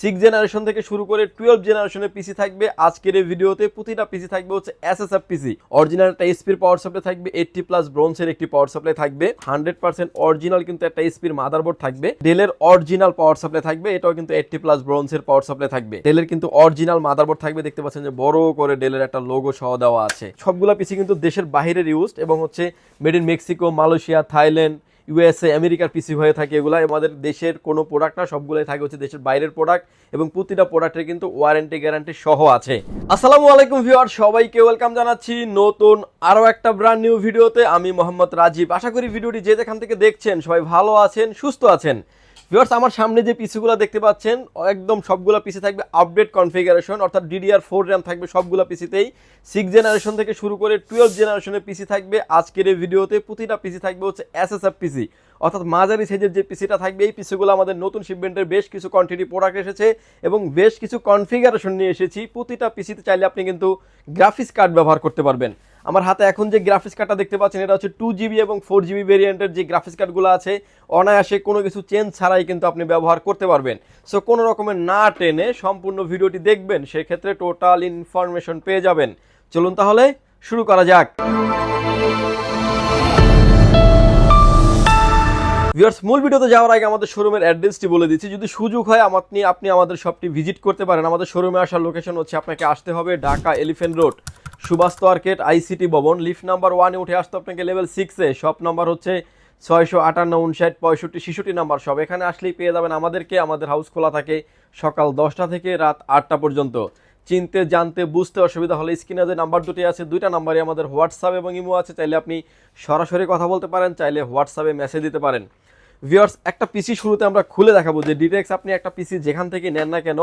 Six generation থেকে শুরু করে টুয়েলভ জেনারেশনের পিসি থাকবে। আজকের এই ভিডিওতে প্রতিটা পিসি থাকবে হচ্ছে এসএসএফ পিসি অরিজিনাল একটা এসপির পাওয়ার সাপ্লাই থাকবে এইটটি প্লাস ব্রোঞ্জের একটি পাওয়ার সাপ্লাই থাকবে হান্ড্রেড পার্সেন্ট অরিজিনাল কিন্তু একটা এসপির মাদারবোর্ড থাকবে। ডেলের অরিজিনাল পাওয়ার সাপ্লাই থাকবে, এটাও কিন্তু এইটটি প্লাস ব্রোঞ্জের পাওয়ার সাপ্লাই থাকবে। ডেলের কিন্তু অরিজিনাল মাদারবোর্ড থাকবে, দেখতে পাচ্ছেন যে বড় করে ডেলের একটা লোগো সহ দেওয়া আছে। সবগুলা পিসি কিন্তু দেশের বাইরের ইউজড এবং হচ্ছে made in Mexico Malaysia Thailand USA আমেরিকার পিসি হয়ে থাকে এগুলো আমাদের দেশের কোনো প্রোডাক্ট না, সবগুলোই থাকে হচ্ছে দেশের বাইরের প্রোডাক্ট এবং প্রতিটা প্রোডাক্টের কিন্তু ওয়ারেন্টি গ্যারান্টি সহ আছে। আসসালামু আলাইকুম ভিউয়ার সবাইকে ওয়েলকাম জানাচ্ছি নতুন আরও একটা ব্র্যান্ড নিউ ভিডিওতে আমি মোহাম্মদ রাজীব। আশা করি ভিডিওটি যে যেখান থেকে দেখছেন সবাই ভালো আছেন, সুস্থ আছেন। ভিউয়ার্স আমার সামনে যে পিসিগুলো দেখতে পাচ্ছেন, একদম সবগুলো পিসি থাকবে আপডেট কনফিগারেশন অর্থাৎ ডিডিআর ফোর র্যাম থাকবে সবগুলো পিসিতেই সিক্স জেনারেশন থেকে শুরু করে টুয়েলভ জেনারেশনের পিসি থাকবে। আজকের এই ভিডিওতে প্রতিটা পিসি থাকবে হচ্ছে এস এসএসএফ পিসি অর্থাৎ মাঝারি সাইজের যে পিসিটা থাকবে, এই পিসিগুলো আমাদের নতুন শিপমেন্টের বেশ কিছু কোয়ান্টিটি প্রোডাক্ট এসেছে এবং বেশ কিছু কনফিগারেশন নিয়ে এসেছি। প্রতিটা পিসিতে চাইলে আপনি কিন্তু গ্রাফিক্স কার্ড ব্যবহার করতে পারবেন। আমার হাতে এখন যে গ্রাফিক্স কার্ডটা দেখতে পাচ্ছেন, এটা হচ্ছে টু জিবি এবং ফোর জিবি ভেরিয়েন্টের যে গ্রাফিক্স কার্ডগুলো আছে, অনায়াসে কোনো কিছু চেঞ্জ ছাড়াই কিন্তু আপনি ব্যবহার করতে পারবেন। সো কোনো রকমের না টেনে সম্পূর্ণ ভিডিওটি দেখবেন, সেক্ষেত্রে টোটাল ইনফরমেশন পেয়ে যাবেন। চলুন তাহলে শুরু করা যাক। ভিউয়ার্স, মূল ভিডিওতে যাওয়ার আগে আমাদের শোরুমের অ্যাড্রেসটি বলে দিচ্ছি। যদি সুযোগ হয়, আপনি আপনি আমাদের শপটি ভিজিট করতে পারেন। আমাদের শোরুমে আসার লোকেশন হচ্ছে আপনাকে আসতে হবে Dhaka elephant road Subhash market ICT ভবন। লিফট নাম্বার ওয়ানে উঠে আসতে আপনাকে লেভেল সিক্সে শপ নাম্বার হচ্ছে ছয়শো আটান্ন, উনষাট, পঁয়ষট্টি, ছেষট্টি নাম্বার সব এখানে আসলেই পেয়ে যাবেন আমাদেরকে। আমাদের হাউস খোলা থাকে সকাল দশটা থেকে রাত আটটা পর্যন্ত। চিনতে, জানতে, বুঝতে অসুবিধা হলে স্ক্রিনে যে নাম্বার দুটি আছে, দুইটা নাম্বারই আমাদের হোয়াটসঅ্যাপ এবং ইমো আছে। চাইলে আপনি সরাসরি কথা বলতে পারেন, চাইলে হোয়াটসঅ্যাপে মেসেজ দিতে পারেন। ভিউয়ার্স একটা পিসি শুরুতে আমরা খুলে দেখাবো যে ডিটেক্স আপনি একটা পিসি যেখান থেকে নেন না কেন,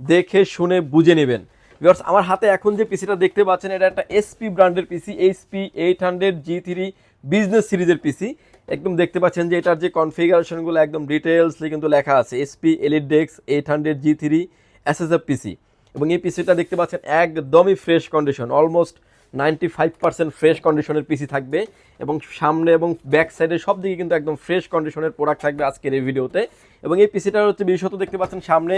দেখে, শুনে, বুঝে নেবেন। ভিউয়ার্স আমার হাতে এখন যে পিসিটা দেখতে পাচ্ছেন, এটা একটা এসপি ব্র্যান্ডের PC HP eight hundred G three business সিরিজের পিসি একদম দেখতে পাচ্ছেন যে এটার যে কনফিগারেশনগুলো একদম ডিটেলসলি কিন্তু লেখা আছে এসপি এলিট ডেক্স eight hundred G three SSF PC এবং এই পিসিটা দেখতে পাচ্ছেন একদমই fresh condition almost ninety five percent fresh কন্ডিশনের পিসি থাকবে এবং সামনে এবং ব্যাক সাইডে সব দিকে কিন্তু একদম ফ্রেশ কন্ডিশনের প্রোডাক্ট থাকবে আজকের এই ভিডিওতে এবং এই পিসিটার হচ্ছে বিশেষত দেখতে পাচ্ছেন সামনে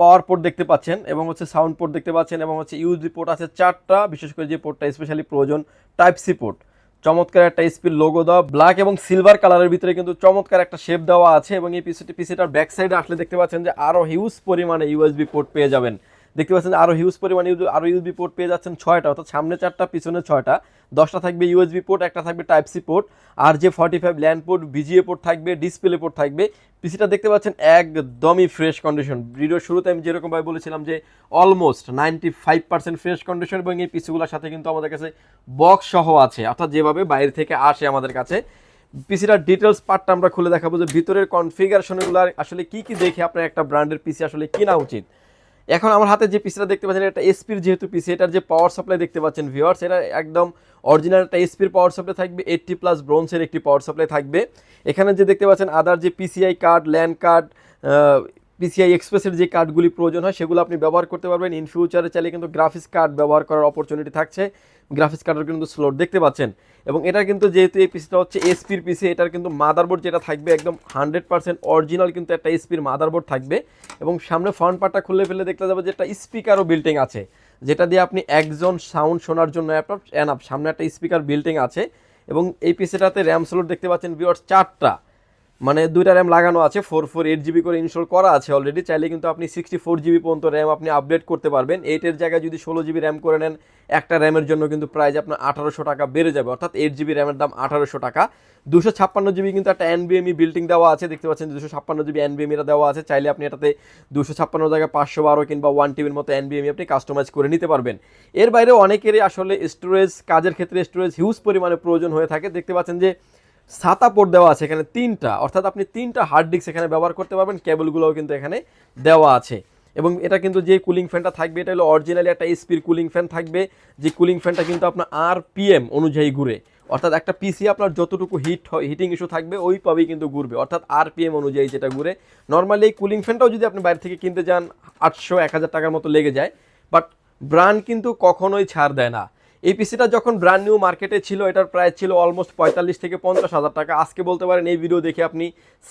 পাওয়ার পোর্ট দেখতে পাচ্ছেন এবং হচ্ছে সাউন্ড পোর্ট দেখতে পাচ্ছেন এবং হচ্ছে ইউজি পোর্ট আছে চারটা, বিশেষ করে যে পোর্টটা স্পেশালি প্রয়োজন টাইপ সি পোর্ট চমৎকার একটা স্পিড লোগো দেওয়া ব্ল্যাক এবং সিলভার কালারের ভিতরে কিন্তু চমৎকার একটা শেপ দেওয়া আছে এবং এই পিসিটি পিসিটার ব্যাক সাইডে আসলে দেখতে পাচ্ছেন যে আরও হিউজ পরিমাণে ইউএসবি পোর্ট পেয়ে যাবেন। দেখতে পাচ্ছেন আরও হিউজ পরিমাণ পরিমাণে আরও ইউএসবি পোর্ট পেয়ে যাচ্ছেন ছয়টা, অর্থাৎ সামনে চারটা, পিছনে ছয়টা। দশটা থাকবে ইউএসবি পোর্ট একটা থাকবে টাইপ সি পোর্ট আর যে forty five land port VGA port থাকবে ডিসপ্লে পোর্ট থাকবে। পিসিটা দেখতে পাচ্ছেন একদমই ফ্রেশ কন্ডিশন ভিডিওর শুরুতে আমি যেরকমভাবে বলেছিলাম যে almost ninety five percent fresh condition এবং এই পিসিগুলোর সাথে কিন্তু আমাদের কাছে বক্স সহ আছে। অর্থাৎ যেভাবে বাইরে থেকে আসে আমাদের কাছে। পিসিটার ডিটেলস পার্টটা আমরা খুলে দেখাবো যে ভিতরের কনফিগারেশনগুলো আসলে কি কি দেখে আপনার একটা ব্র্যান্ডের পিসি আসলে কেনা উচিত। এখন আমার হাতে যে পিসিটা দেখতে পাচ্ছেন, এটা এসপির যেহেতু পিসি এটার যে পাওয়ার সাপ্লাই দেখতে পাচ্ছেন ভিওয়ার্স এটা একদম অরিজিনাল একটা এসপির পাওয়ার সাপ্লাই থাকবে এইটটি প্লাস ব্রোঞ্জের একটি পাওয়ার সাপ্লাই থাকবে। এখানে যে দেখতে পাচ্ছেন আদার যে PCI card land card PCI এক্সপ্রেসের যে কার্ডগুলি প্রয়োজন হয়, সেগুলো আপনি ব্যবহার করতে পারবেন। ইন ফিউচারে চাইলে কিন্তু গ্রাফিক্স কার্ড ব্যবহার করার অপরচুনিটি থাকছে। গ্রাফিক্স কার্ডের কিন্তু স্লোট দেখতে পাচ্ছেন। এবং এটা কিন্তু যেহেতু এই পিসিটা হচ্ছে এসপির পিসি এটার কিন্তু মাদারবোর্ড যেটা থাকবে একদম হান্ড্রেড পার্সেন্ট অরিজিনাল কিন্তু একটা এসপির মাদারবোর্ড থাকবে। এবং সামনে ফ্রন্ট পার্টটা খুলে ফেলে দেখতে যাবে যে একটা স্পিকারও বিল্টিং আছে, যেটা দিয়ে আপনি একজন সাউন্ড শোনার জন্য এনাফ সামনে একটা স্পিকার বিল্টিং আছে। এবং এই পিসিটাতে র্যাম স্লোট দেখতে পাচ্ছেন ভিওয়ার্স চারটা। মানে দুইটা র্যাম লাগানো আছে ফোর ফোর এইট জিবি করে ইনস্টল করা আছে অলরেডি চাইলে কিন্তু আপনি সিক্সটি ফোর জিবি পর্যন্ত র্যাম আপনি আপডেট করতে পারবেন। এইটের জায়গায় যদি ষোলো জিবি র্যাম করে নেন, একটা র্যামের জন্য কিন্তু প্রাইস আপনার আঠারোশো টাকা বেড়ে যাবে। অর্থাৎ এইট জিবি র্যামের দাম আঠারোশো টাকা। দুশো ছাপ্পান্ন জিবি কিন্তু একটা এনবিএমই বিল্ডিং দেওয়া আছে, দেখতে পাচ্ছেন দুশো ছাপ্পান্ন জিবি এনবিএমিটা দেওয়া আছে। চাইলে আপনি এটাতে দুশো ছাপ্পান্ন জায়গায় পাঁচশো বারো কিংবা ওয়ান টিবির মতো এনবিএমি আপনি কাস্টমাইজ করে নিতে পারবেন। এর বাইরে অনেকেরই আসলে স্টোরেজ কাজের ক্ষেত্রে স্টোরেজ হিউজ পরিমাণে প্রয়োজন হয়ে থাকে। দেখতে পাচ্ছেন যে সাতা পোর্ট দেওয়া আছে এখানে তিনটা। অর্থাৎ আপনি তিনটা হার্ড ডিস্ক এখানে ব্যবহার করতে পারবেন, কেবলগুলোও কিন্তু এখানে দেওয়া আছে। এবং এটা কিন্তু যে কুলিং ফ্যানটা থাকবে, এটা হলো অরিজিনালি একটা স্পির কুলিং ফ্যান থাকবে, যে কুলিং ফ্যানটা কিন্তু আপনার আর পিএম অনুযায়ী ঘুরে। অর্থাৎ একটা পিসি আপনার যতটুকু হিট হিটিং ইস্যু থাকবে ওইভাবেই কিন্তু ঘুরবে। অর্থাৎ আর পিএম অনুযায়ী যেটা ঘুরে। নর্মালি এই কুলিং ফ্যানটাও যদি আপনি বাইরে থেকে কিনতে যান, আটশো, এক হাজার টাকার মতো লেগে যায়। বাট ব্র্যান্ড কিন্তু কখনোই ছাড় দেয় না। এই পিসিটা যখন ব্র্যান্ড নিউ মার্কেটে ছিল, এটার প্রাইস ছিল অলমোস্ট পঁয়তাল্লিশ থেকে পঞ্চাশ হাজার টাকা। আজকে বলতে পারেন এই ভিডিও দেখে আপনি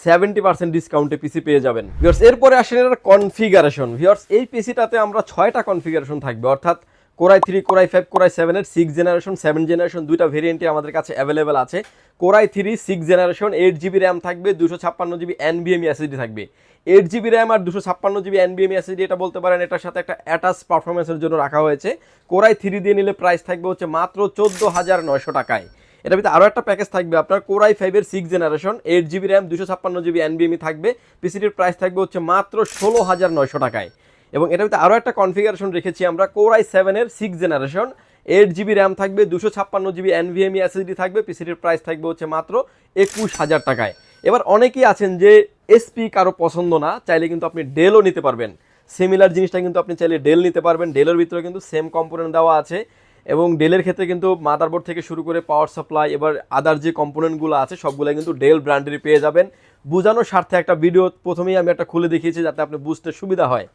সেভেন্টি পার্সেন্ট ডিসকাউন্টে পিসি পেয়ে যাবেন। ভিওর্স এরপরে আসেন এটার কনফিগারেশন ভিওর্স এই পিসিটাতে আমরা ছয়টা কনফিগারেশন থাকবে। অর্থাৎ core i three core i five core i সেভেনের সিক্স জেনারেশন সেভেন জেনারেশন দুইটা ভেরিয়েন্টে আমাদের কাছে অ্যাভেলেবেল আছে। Core i three six generation eight GB RAM থাকবে, দুশো ছাপ্পান্ন জিবি এনবিএম এসএসডি থাকবে। এইট জিবি র্যাম আর দুশো ছাপ্পান্ন জিবি এনবিএম এসএসডি এটা বলতে পারেন, এটার সাথে একটা অ্যাটাচ পারফরমেন্সের জন্য রাখা হয়েছে। কোরাই থ্রি দিয়ে নিলে প্রাইস থাকবে হচ্ছে মাত্র চোদ্দ হাজার নয়শো টাকায়। এটা ভিতরে আরও একটা প্যাকেজ থাকবে আপনার কোরাই ফাইভের six generation eight GB RAM দুশো ছাপ্পান্ন জিবি এনবিএমই থাকবে। পিসিটির প্রাইস থাকবে হচ্ছে মাত্র ষোলো হাজার নয়শো টাকায়। এবং এটার ভিতরে আরও একটা কনফিগারেশন রেখেছি আমরা কোরাই সেভেনের six generation eight GB RAM থাকবে, দুশো ছাপ্পান্ন জিবি এনভিএমই এসএসডি থাকবে পিসিটির প্রাইস থাকবে হচ্ছে মাত্র একুশ হাজার টাকায়। এবার অনেকেই আছেন যে এসপি কারও পছন্দ না, চাইলে কিন্তু আপনি ডেলও নিতে পারবেন। সিমিলার জিনিসটা কিন্তু আপনি চাইলে ডেল নিতে পারবেন। ডেলের ভিতরে কিন্তু সেম কম্পোনেন্ট দেওয়া আছে। এবং ডেলের ক্ষেত্রে কিন্তু মাদারবোর্ড থেকে শুরু করে পাওয়ার সাপ্লাই এবার আদার যে কম্পোনেন্টগুলো আছে সবগুলো কিন্তু ডেল ব্র্যান্ডেরই পেয়ে যাবেন। বোঝানোর স্বার্থে একটা ভিডিও প্রথমেই আমি একটা খুলে দেখিয়েছি, যাতে আপনি বুঝতে সুবিধা হয়।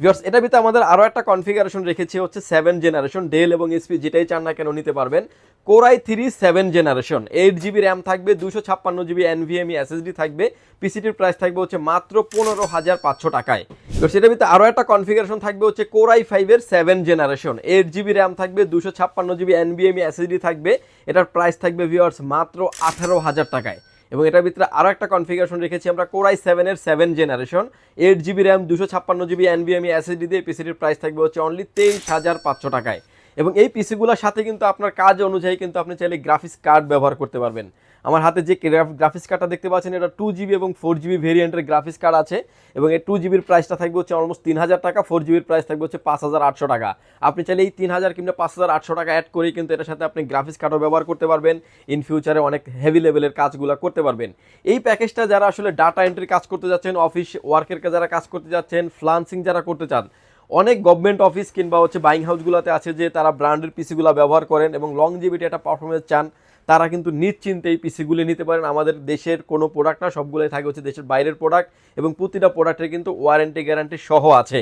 ভিউয়ার্স এটা ভিতরে আমাদের আরও একটা কনফিগারেশন রেখেছি, হচ্ছে সেভেন জেনারেশন ডেল এবং এসপি যেটাই চান না কেন নিতে পারবেন। Core i three seven generation eight GB RAM থাকবে দুশো ছাপ্পান্ন জিবি এনভিএমই এসএসডি থাকবে পিসিটির প্রাইস থাকবে হচ্ছে মাত্র পনেরো হাজার পাঁচশো টাকায়। তো সেটার ভিতরে আরও একটা কনফিগারেশন থাকবে হচ্ছে কোরাই ফাইভের seven generation eight GB RAM থাকবে দুশো ছাপ্পান্ন জিবি এনভিএমই এসএসডি থাকবে, এটার প্রাইস থাকবে ভিউয়ার্স মাত্র আঠারো হাজার টাকায়। এবং এটার ভিতরে আরও একটা কনফিগারেশন রেখেছি আমরা কোরাই সেভেনের seven generation eight GB RAM দুশো ছাপ্পান্ন জিবি এনবিএমই এসএসডি দিয়ে পিসিটির প্রাইস থাকবে হচ্ছে অনলি তেইশ হাজার পাঁচশো টাকায়। এবং এই পিসিগুলোর সাথে কিন্তু আপনার কাজ অনুযায়ী কিন্তু আপনি চাইলে গ্রাফিক্স কার্ড ব্যবহার করতে পারবেন। আমার হাতে যে গ্রাফিক্স কার্ডটা দেখতে পাচ্ছেন, এটা টু জিবি এবং ফোর জিবি ভেরিয়েন্টের গ্রাফিক্স কার্ড আছে এবং এই টু জিবির প্রাইসটা থাকবে হচ্ছে অলমোস্ট তিন হাজার টাকা ফোর জিবির প্রাইস থাকবে হচ্ছে পাঁচ হাজার আটশো টাকা। আপনি চাইলে এই তিন হাজার কিংবা পাঁচ হাজার আটশো টাকা অ্যাড করেই কিন্তু এটার সাথে আপনি গ্রাফিক্স কার্ডও ব্যবহার করতে পারবেন। ইন ফিউচারে অনেক হেভি লেভেলের কাজগুলো করতে পারবেন। এই প্যাকেজটা যারা আসলে ডাটা এন্ট্রি কাজ করতে যাচ্ছেন অফিস ওয়ার্কের যারা কাজ করতে যাচ্ছেন ফ্লান্সিং যারা করতে চান, অনেক গভর্নমেন্ট অফিস কিংবা হচ্ছে বাইং হাউসগুলোতে আছে যে তারা ব্র্যান্ডের পিসিগুলো ব্যবহার করেন এবং লং জিবিটি একটা পারফরমেন্স চান। তারা কিন্তু নিশ্চিন্তে এই পিসিগুলি নিতে পারেন। আমাদের দেশের কোনো প্রোডাক্ট না, সবগুলোই থাকে হচ্ছে দেশের বাইরের প্রোডাক্ট এবং প্রতিটা প্রোডাক্টের কিন্তু ওয়ারেন্টি গ্যারান্টি সহ আছে।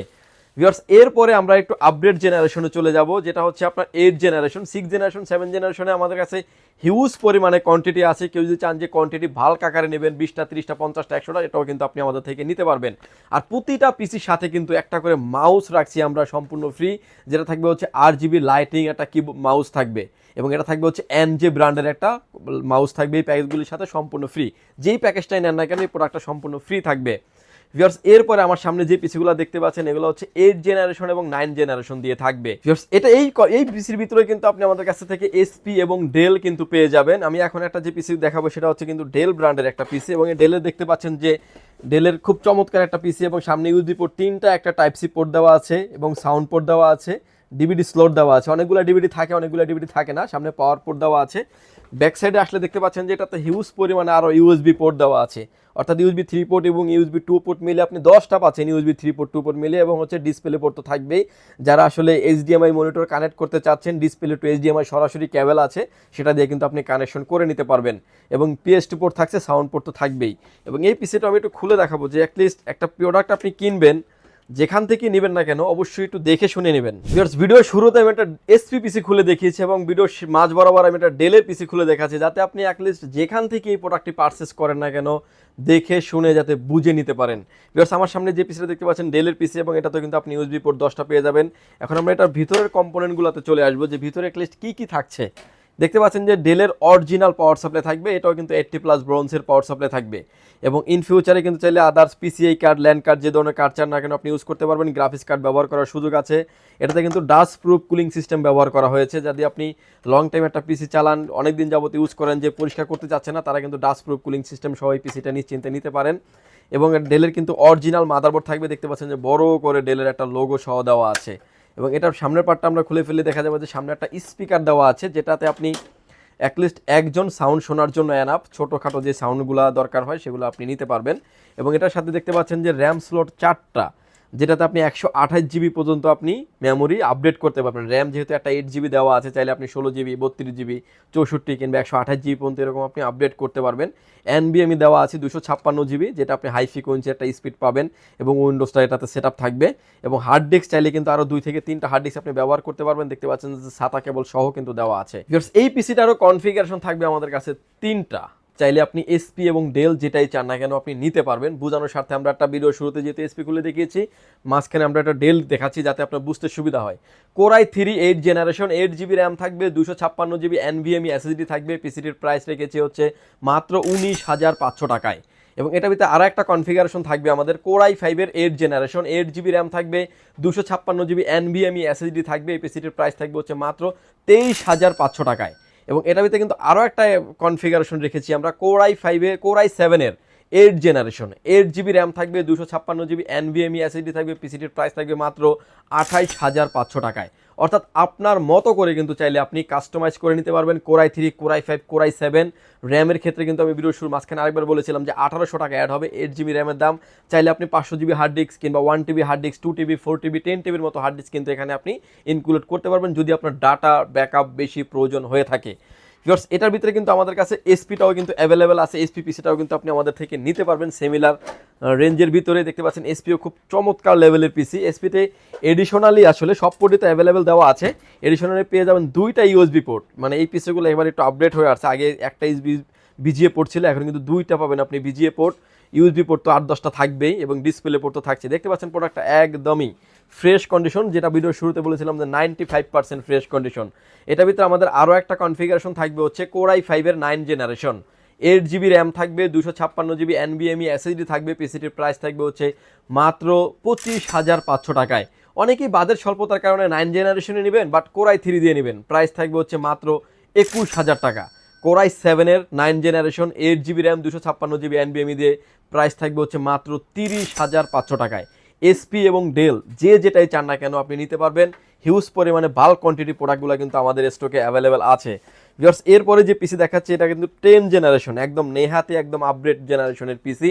ভিওর্স এরপরে আমরা একটু আপডেট জেনারেশনে চলে যাব, যেটা হচ্ছে আপনার eight generation six generation seven জেনারেশনে আমাদের কাছে হিউজ পরিমাণে কোয়ান্টিটি আছে। কেউ যদি চান যে কোয়ান্টিটি ভাল্ক আকারে নেবেন, বিশটা, তিরিশটা, পঞ্চাশটা, একশোটা, এটাও কিন্তু আপনি আমাদের থেকে নিতে পারবেন। আর প্রতিটা পিসির সাথে কিন্তু একটা করে মাউস রাখছি আমরা সম্পূর্ণ ফ্রি যেটা থাকবে হচ্ছে আর জিবি লাইটিং একটা কি মাউস থাকবে। এবং এটা থাকবে হচ্ছে এন জে ব্র্যান্ডের একটা মাউস থাকবে এই প্যাকেজগুলির সাথে সম্পূর্ণ ফ্রি যেই প্যাকেজটাই নেন না কেন, এই প্রোডাক্টটা সম্পূর্ণ ফ্রি থাকবে। ভিউয়ার্স এরপরে আমার সামনে যে পিসিগুলো দেখতে পাচ্ছেন, এগুলো হচ্ছে এইট জেনারেশন এবং নাইন জেনারেশন দিয়ে থাকবে। ভিউয়ার্স এটা এই এই পিসির ভিতরে কিন্তু আপনি আমাদের কাছ থেকে এসপি এবং ডেল কিন্তু পেয়ে যাবেন। আমি এখন একটা যে পিসি দেখাবো, সেটা হচ্ছে কিন্তু ডেল ব্র্যান্ডের একটা পিসি এবং এই ডেলের দেখতে পাচ্ছেন যে ডেলের খুব চমৎকার একটা পিসি এবং সামনে ইউজি পোর্ট তিনটা একটা টাইপ সি পোর্ট দেওয়া আছে এবং সাউন্ড পোর্ট দেওয়া আছে ডিভিডি স্লোট দেওয়া আছে। অনেকগুলো ডিভিডি থাকে, অনেকগুলো ডিভিডি থাকে না, সামনে পাওয়ার পোর্ট দেওয়া আছে। ব্যাক সাইডে আসলে দেখতে পাচ্ছেন যে এটাতে হিউজ পরিমাণে আরও ইউএসবি পোর্ট দেওয়া আছে। অর্থাৎ ইউএসবি থ্রি পোর্ট এবং ইউএসবি টু পোর্ট মিলে আপনি দশটা পাচ্ছেন USB three port two port মিলে এবং হচ্ছে ডিসপ্লে পোর্ট তো থাকবেই। যারা আসলে এইচডিএমআই মনিটর কানেক্ট করতে চাচ্ছেন ডিসপ্লে টু এইচডিএমআই সরাসরি ক্যাবেল আছে, সেটা দিয়ে কিন্তু আপনি কানেকশন করে নিতে পারবেন। এবং পিএস টু পোর্ট থাকছে সাউন্ড পোর্ট তো থাকবেই। এবং এই পিসিটা আমি একটু খুলে দেখাবো যে অ্যাটলিস্ট একটা প্রোডাক্ট আপনি কিনবেন যেখান থেকে নেবেন না কেন, অবশ্যই একটু দেখে শুনে নেবেন। ভিডিও শুরুতে আমি একটা এসপি পিসি খুলে দেখিয়েছি এবং ভিডিও মাঝ বরাবর আমি একটা ডেলের পিসি খুলে দেখাচ্ছি, যাতে আপনি অ্যাটলিস্ট যেখান থেকে এই প্রোডাক্টটি পারচেস করেন না কেন, দেখে শুনে যাতে বুঝে নিতে পারেন। বিকজ আমার সামনে যে পিসিটা দেখতে পাচ্ছেন ডেলের পিসি এবং এটাতে কিন্তু আপনি ইউএসবি পোর্ট দশটা পেয়ে যাবেন। এখন আমরা এটার ভিতরের কম্পোনেন্টগুলোতে চলে আসব, যে ভিতরে অ্যাটলিস্ট কী কী থাকছে। দেখতে পাচ্ছেন যে ডেলের অরিজিনাল পাওয়ার সাপ্লাই থাকবে, এটাও কিন্তু এইটটি প্লাস ব্রোঞ্জের পাওয়ার সাপ্লাই থাকবে। এবং ইন ফিউচারে কিন্তু চাইলে others PCI card land card যে ধরনের কার্ড চান না কেন আপনি ইউজ করতে পারবেন গ্রাফিক্স কার্ড ব্যবহার করার সুযোগ আছে। এটাতে কিন্তু ডাস্ট প্রুফ কুলিং সিস্টেম ব্যবহার করা হয়েছে, যদি আপনি লং টাইম একটা পিসি চালান অনেক দিন যাবত ইউজ করেন, যে পরিষ্কার করতে চাচ্ছে না, তারা কিন্তু ডাস্ট প্রুফ কুলিং সিস্টেম সহ এই পিসিটা নিশ্চিন্তে নিতে পারেন। এবং ডেলের কিন্তু অরিজিনাল মাদারবোর্ড থাকবে, দেখতে পাচ্ছেন যে বড় করে ডেলের একটা লোগো সহ দেওয়া আছে। এবং এটার সামনের পার্টটা আমরা খুলে ফেলে দেখা যাবে যে সামনে একটা স্পিকার দেওয়া আছে, যেটাতে আপনি অ্যাটলিস্ট একজন সাউন্ড শোনার জন্য অ্যান আপ ছোটোখাটো যে সাউন্ডগুলো দরকার হয় সেগুলো আপনি নিতে পারবেন। এবং এটার সাথে দেখতে পাচ্ছেন যে র্যাম স্লট চারটা যেটাতে আপনি একশো আঠাশ জিবি পর্যন্ত আপনি মেমোরি আপডেট করতে পারবেন। র্যাম যেহেতু একটা এইট জিবি দেওয়া আছে, চাইলে আপনি ষোলো জিবি বত্রিশ জিবি চৌষট্টি কিংবা একশো আঠাশ জিবি পর্যন্ত এরকম আপনি আপডেট করতে পারবেন। এনবিএমই দেওয়া আছে দুশো ছাপ্পান্ন জিবি যেটা আপনি হাই ফ্রিকোয়েন্সি একটা স্পিড পাবেন এবং উইন্ডোজটা এটাতে সেট থাকবে। এবং হার্ড ডিস্ক চাইলে কিন্তু আরও দুই থেকে তিনটা হার্ড ডিস্ক আপনি ব্যবহার করতে পারবেন। দেখতে পাচ্ছেন যে সাতা কেবল সহ কিন্তু দেওয়া আছে। এই পিসিটারও কনফিগারেশন থাকবে আমাদের কাছে তিনটা। চাইলে আপনি এসপি এবং ডেল যেটাই চান না কেন আপনি নিতে পারবেন। বোঝানোর স্বার্থে আমরা একটা ভিডিও শুরুতে যেহেতু এসপি খুলে দেখিয়েছি, মাঝখানে আমরা একটা ডেল দেখাচ্ছি যাতে আপনার বুঝতে সুবিধা হয়। Core i three eight generation eight GB RAM থাকবে দুশো ছাপ্পান্ন জিবি এনভিএমই এসএসডি থাকবে পিসিটির প্রাইস রেখেছে হচ্ছে মাত্র উনিশ হাজার পাঁচশো টাকায়। এবং এটা ভিতরে আরও একটা কনফিগারেশন থাকবে আমাদের। কোরাই ফাইভের eight generation eight GB RAM থাকবে দুশো ছাপ্পান্ন জিবি এনবিএমই এসএসডি থাকবে এই পিসিটির প্রাইস থাকবে হচ্ছে মাত্র তেইশ হাজার পাঁচশো টাকায়। এবং এটার ভিতরে কিন্তু আরও একটা কনফিগারেশন রেখেছি আমরা কোর আই ফাইভে কোর আই সেভেনের eight generation eight GB RAM থাকবে দুশো ছাপ্পান্ন জিবি এনভিএমই এসএসডি থাকবে পিসিটির প্রাইস থাকবে মাত্র আঠাইশ হাজার পাঁচশো টাকায়। অর্থাৎ আপনার মতো করে কিন্তু চাইলে আপনি কাস্টমাইজ করে নিতে পারবেন core i three core i five core i seven র্যামের ক্ষেত্রে কিন্তু আমি ভিডিও শুরু মাঝখানে আরেকবার বলেছিলাম যে আঠারোশো টাকা অ্যাড হবে এইট জিবি র্যামের দাম। চাইলে আপনি পাঁচশো জিবি হার্ড ডিস্ক কিংবা one TB hard disk two TB four TB ten টিবির মতো হার্ড ডিস্ক কিন্তু এখানে আপনি ইনক্লুড করতে পারবেন, যদি আপনার ডাটা ব্যাকআপ বেশি প্রয়োজন হয়ে থাকে। ভিউয়ার্স এটার ভিতরে কিন্তু আমাদের কাছে এসপিটাও কিন্তু অ্যাভেলেবেল আছে এসপি পিসিটাও কিন্তু আপনি আমাদের থেকে নিতে পারবেন সেমিলার রেঞ্জের ভিতরে দেখতে পাচ্ছেন এসপিও খুব চমৎকার লেভেলের পিসি এসপিতে এডিশনালি আসলে সব পোর্টে অ্যাভেলেবেল দেওয়া আছে। এডিশনালি পেয়ে যাবেন দুইটা ইউএসবি পোর্ট মানে এই পিসিগুলো এবার একটু আপডেট হয়ে আসছে। আগে একটা ইউএসবি বিজিএ পোর্ট ছিল, এখন কিন্তু দুইটা পাবেন আপনি বিজিএ পোর্ট ইউএসবি পোর্ট তো আট দশটা থাকবেই এবং ডিসপ্লে পোর্ট তো থাকছে। দেখতে পাচ্ছেন প্রোডাক্টটা একদমই ফ্রেশ কন্ডিশন যেটা ভিডিওর শুরুতে বলেছিলাম যে ninety five percent fresh condition এটার ভিতরে আমাদের আরও একটা কনফিগারেশন থাকবে হচ্ছে কোরাই ফাইভের nine generation eight GB RAM থাকবে দুশো ছাপ্পান্ন জিবি এনবিএমই এসএসডি থাকবে পিসিটির প্রাইস থাকবে হচ্ছে মাত্র পঁচিশ হাজার পাঁচশো টাকায়। অনেকেই বাজেট স্বল্পতার কারণে নাইন জেনারেশনে নেবেন বাট কোরাই থ্রি দিয়ে নেবেন। প্রাইস থাকবে হচ্ছে মাত্র একুশ হাজার টাকা। কোরাই সেভেনের nine generation eight GB RAM দুশো ছাপ্পান্ন জিবি এনবিএমই দিয়ে প্রাইস থাকবে হচ্ছে মাত্র তিরিশ হাজার পাঁচশো টাকায়। এসপি এবং ডেল যে যেটাই চান না কেন আপনি নিতে পারবেন। হিউজ পরিমাণে বাল্ক কোয়ান্টিটি প্রোডাক্টগুলো কিন্তু আমাদের স্টকে অ্যাভেলেবেল আছে। ভিউয়ার্স এরপরে যে পিসি দেখাচ্ছে, এটা কিন্তু টেন জেনারেশন একদম নেহাতে, একদম আপডেট জেনারেশনের পিসি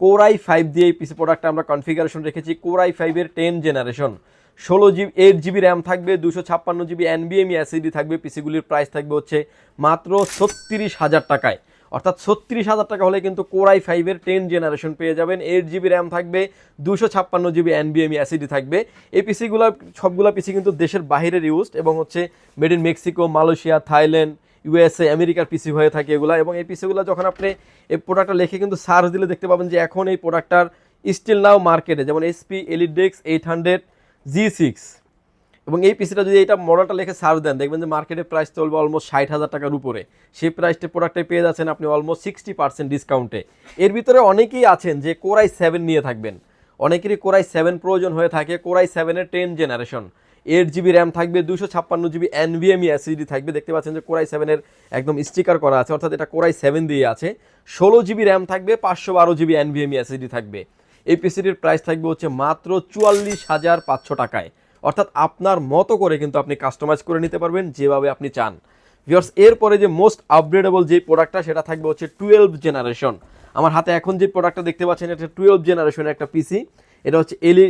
কোরাই ফাইভ দিয়ে এই পিসি প্রোডাক্টটা আমরা কনফিগারেশন রেখেছি। কোরাই ফাইভের টেন জেনারেশন ষোলো জিবি এইট জিবি র্যাম থাকবে দুশো ছাপ্পান্ন জিবি এনবিএমই এসিডি থাকবে, পিসিগুলির প্রাইস থাকবে হচ্ছে মাত্র ছত্রিশ হাজার টাকায়। অর্থাৎ ছত্রিশ হাজার টাকা হলে কিন্তু কোরাই ফাইভের টেন জেনারেশন পেয়ে যাবেন। এইট জিবি র্যাম থাকবে দুশো ছাপ্পান্ন জিবি এনবিএমই অ্যাসিডি থাকবে। এই পিসিগুলো, সবগুলো পিসি কিন্তু দেশের বাইরের ইউজড এবং হচ্ছে made in Mexico Malaysia Thailand USA আমেরিকার পিসি হয়ে থাকে এগুলো। এবং এই পিসিগুলো যখন আপনি এই প্রোডাক্টটা লিখে কিন্তু সার্চ দিলে দেখতে পাবেন যে এখন এই প্রোডাক্টটার স্টিল নাও মার্কেটে যেমন HP EliteDesk eight hundred G six এবং এই পিসিটা যদি এটা মডেলটা লিখে সার্চ দেন, দেখবেন যে মার্কেটের প্রাইস চলবে অলমোস্ট ষাট হাজার টাকার উপরে। সেই প্রাইসটা প্রোডাক্টে পেয়ে যাচ্ছেন আপনি অলমোস্ট সিক্সটি পার্সেন্ট ডিসকাউন্টে এর ভিতরে অনেকেই আছেন যে কোরাই সেভেন নিয়ে থাকবেন। অনেকেরই কোরাই সেভেন প্রয়োজন হয়ে থাকে কোরাই সেভেনের ten generation eight GB RAM থাকবে দুশো ছাপ্পান্ন জিবি এনভিএমই এসিডি থাকবে। দেখতে পাচ্ছেন যে কোরাই সেভেনের একদম স্টিকার করা আছে, অর্থাৎ এটা কোরাই সেভেন দিয়ে আছে। ষোলো জিবি র্যাম থাকবে, পাঁচশো বারো জিবি এনভিএমই এসিডি থাকবে। এই পিসিটির প্রাইস থাকবে হচ্ছে মাত্র চুয়াল্লিশ হাজার পাঁচশো টাকায়। অর্থাৎ আপনার মতো করে কিন্তু আপনি কাস্টমাইজ করে নিতে পারবেন যেভাবে আপনি চান। ভিওর্স এরপরে যে মোস্ট আপগ্রেডেবল যে প্রোডাক্টটা সেটা থাকবে হচ্ছে টুয়েলভ জেনারেশন আমার হাতে এখন যে প্রোডাক্টটা দেখতে পাচ্ছেন, এটা টুয়েলভ জেনারেশনের একটা পিসি এটা হচ্ছে এলি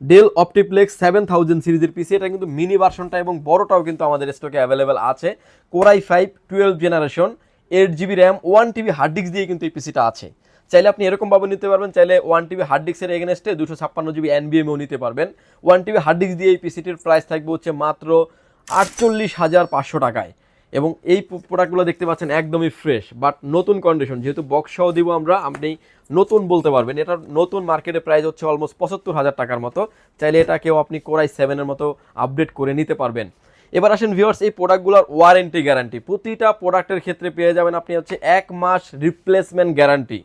ডেল অপটিপ্লেক্স সেভেন থাউজেন্ড সিরিজের পিসি এটা কিন্তু মিনি ভার্সনটা এবং বড়টাও কিন্তু আমাদের স্টকে অ্যাভেলেবেল আছে। Core i five twelve generation eight GB RAM one TB hard disk দিয়ে কিন্তু এই পিসিটা আছে। চাইলে আপনি এরকমভাবে নিতে পারবেন, চাইলে ওয়ান টিবি হার্ড ডিস্কের এগেনস্টে দুশো ছাপ্পান্ন জিবি এনবিএমও নিতে পারবেন। ওয়ান টিবি হার্ড ডিস্ক দিয়ে এই পিসিটির প্রাইস থাকবে হচ্ছে মাত্র আটচল্লিশ হাজার পাঁচশো টাকায়। এবং এই প্রোডাক্টগুলো দেখতে পাচ্ছেন একদমই ফ্রেশ বাট নতুন কন্ডিশন যেহেতু বক্স সহ দিব আমরা, আপনি নতুন বলতে পারবেন। এটার নতুন মার্কেটে প্রাইস হচ্ছে অলমোস্ট পঁচাত্তর হাজার টাকার মতো। চাইলে এটা কেউ আপনি কোরাই সেভেনের মতো আপডেট করে নিতে পারবেন। এবার আসেন ভিউয়ার্স এই প্রোডাক্টগুলোর ওয়ারেন্টি গ্যারান্টি প্রতিটা প্রোডাক্টের ক্ষেত্রে পেয়ে যাবেন আপনি হচ্ছে এক মাস রিপ্লেসমেন্ট গ্যারান্টি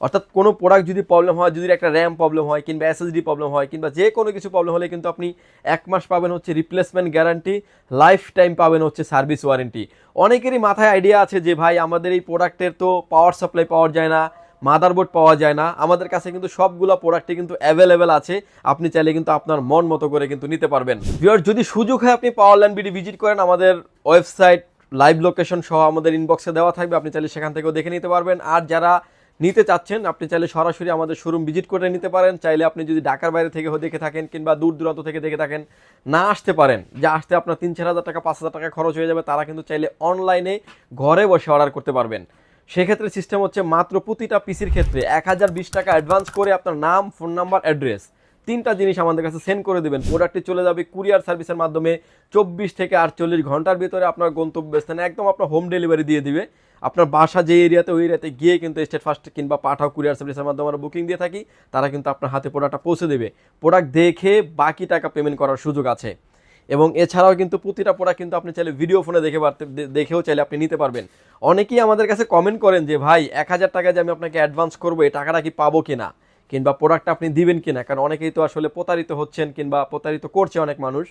অর্থাৎ কোনো প্রোডাক্ট যদি প্রবলেম হয়, যদি একটা র্যাম প্রবলেম হয়, কিংবা এসএসডি প্রবলেম হয়, কিংবা যে কোনো কিছু প্রবলেম হলে কিন্তু আপনি এক মাস পাবেন হচ্ছে রিপ্লেসমেন্ট গ্যারান্টি লাইফ টাইম পাবেন হচ্ছে সার্ভিস ওয়ারেন্টি অনেকেরই মাথায় আইডিয়া আছে যে, ভাই, আমাদের এই প্রোডাক্টের তো পাওয়ার সাপ্লাই পাওয়া যায় না মাদারবোর্ড পাওয়া যায় না। আমাদের কাছে কিন্তু সবগুলো প্রোডাক্টই কিন্তু অ্যাভেলেবেল আছে। আপনি চাইলে কিন্তু আপনার মন মতো করে কিন্তু নিতে পারবেন। ভিউয়ার যদি সুযোগ হয় আপনি পাওয়ার ল্যান্ড বিডি ভিজিট করেন। আমাদের ওয়েবসাইট লাইভ লোকেশন সহ আমাদের ইনবক্সে দেওয়া থাকবে। আপনি চাইলে সেখান থেকেও দেখে নিতে পারবেন। আর যারা নিতে চাচ্ছেন, আপনি চাইলে সরাসরি আমাদের শোরুম ভিজিট করে নিতে পারেন। চাইলে আপনি যদি ঢাকার বাইরে থেকে দেখে থাকেন কিংবা দূর দূরান্ত থেকে দেখে থাকেন, না আসতে পারেন। যে আসতে আপনার তিন চার হাজার টাকা, পাঁচ হাজার টাকা খরচ হয়ে যাবে। তারা কিন্তু চাইলে অনলাইনে ঘরে বসে অর্ডার করতে পারবেন। সেক্ষেত্রে সিস্টেম হচ্ছে মাত্র প্রতিটা পিসির ক্ষেত্রে এক হাজার বিশ টাকা অ্যাডভান্স করে আপনার নাম ফোন নাম্বার অ্যাড্রেস তিনটা জিনিস আমাদের কাছে সেন্ড করে দেবেন। প্রোডাক্টটি চলে যাবে কুরিয়ার সার্ভিসের মাধ্যমে চব্বিশ থেকে আটচল্লিশ ঘণ্টার ভিতরে আপনার গন্তব্যস্থানে একদম আপনার হোম ডেলিভারি দিয়ে দিবে। আপনার বাসা যে এরিয়াতে, ওই এরিয়াতে গিয়ে কিন্তু স্টেট ফার্স্ট কিংবা পাঠাও কুরিয়ার সার্ভিসের মাধ্যমে আমরা বুকিং দিয়ে থাকি, তারা কিন্তু আপনার হাতে প্রোডাক্টটা পৌঁছে দেবে। প্রোডাক্ট দেখে বাকি টাকা পেমেন্ট করার সুযোগ আছে। এবং এছাড়াও কিন্তু প্রতিটা প্রোডাক্ট কিন্তু আপনি চাইলে ভিডিও ফোনে দেখে পারতে দেখেও চাইলে আপনি নিতে পারবেন। অনেকেই আমাদের কাছে কমেন্ট করেন যে, ভাই, এক হাজার টাকা যে আমি আপনাকে অ্যাডভান্স করব, এই টাকাটা কি পাবো কিনা? কিংবা প্রোডাক্টটা আপনি দিবেন কিনা? কারণ অনেকেই তো আসলে প্রতারিত হচ্ছেন কিংবা প্রতারিত করছে অনেক মানুষ।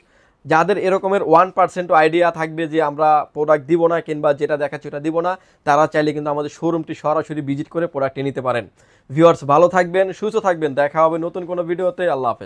যাদের এরকমের ওয়ান পার্সেন্ট আইডিয়া থাকবে যে আমরা প্রোডাক্ট দিব না কিংবা যেটা দেখাচ্ছি ওটা দিব না, তারা চাইলে কিন্তু আমাদের শোরুমটি সরাসরি ভিজিট করে প্রোডাক্টটি নিতে পারেন। ভিউয়ার্স ভালো থাকবেন, সুস্থ থাকবেন। দেখা হবে নতুন কোনো ভিডিওতে আল্লাহ হাফেজ।